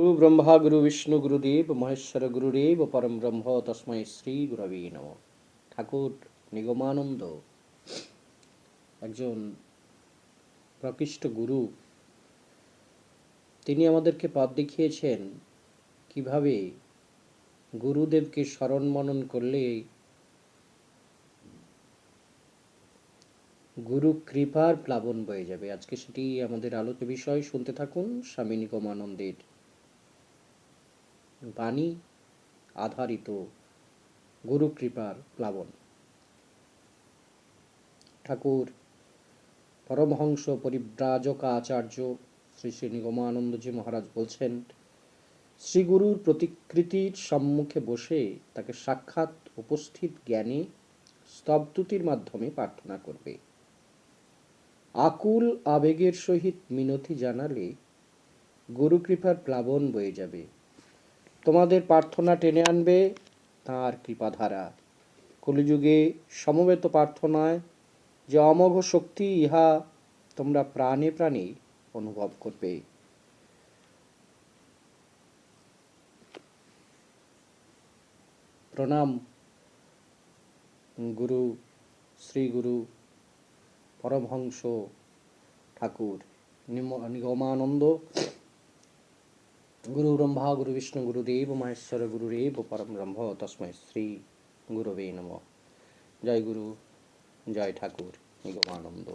গুরু ব্রহ্মা গুরু বিষ্ণু গুরুদেব মহেশ্বর গুরুদেব পরম ব্রহ্ম তস্মৈ শ্রী গুরবে নম ঠাকুর নিগমানন্দ একজন প্রকৃষ্ট গুরু। তিনি আমাদেরকে পথ দেখিয়েছেন কীভাবে গুরুদেবকে স্মরণ মনন করলে গুরু কৃপার প্লাবন বয়ে যাবে। আজকে সেটি আমাদের আলোচ্য বিষয়। শুনতে থাকুন স্বামী নিগমানন্দের বাণী আধারিত গুরু কৃপার প্লাবন। ঠাকুর পরমহংস পরিব্রাজক আচার্য শ্রী শ্রী নিগমানন্দজি মহারাজ বলছেন শ্রী গুরুর প্রতিকৃতির সম্মুখে বসে তাকে সাক্ষাৎ উপস্থিত জ্ঞানে স্তবতুতির মাধ্যমে প্রার্থনা করবে। আকুল আবেগের সহিত মিনতি জানালে গুরু কৃপার প্লাবন বয়ে যাবে। তোমাদের প্রার্থনা টেনে আনবে তাঁর কৃপাধারা। কলিযুগে সমবেত প্রার্থনায় যে অমোঘ শক্তি ইহা তোমরা প্রাণে প্রাণে অনুভব করবে। প্রণাম গুরু, শ্রী গুরু পরমহংস ঠাকুর নিগমানন্দ। গুরু ব্রহ্মা গুরু বিষ্ণু গুরুদেব মহেশ্বর গুরুরেব পরম ব্রহ্ম তস্মৈ শ্রী গুরবে নম জয় গুরু জয় ঠাকুর নিগমানন্দ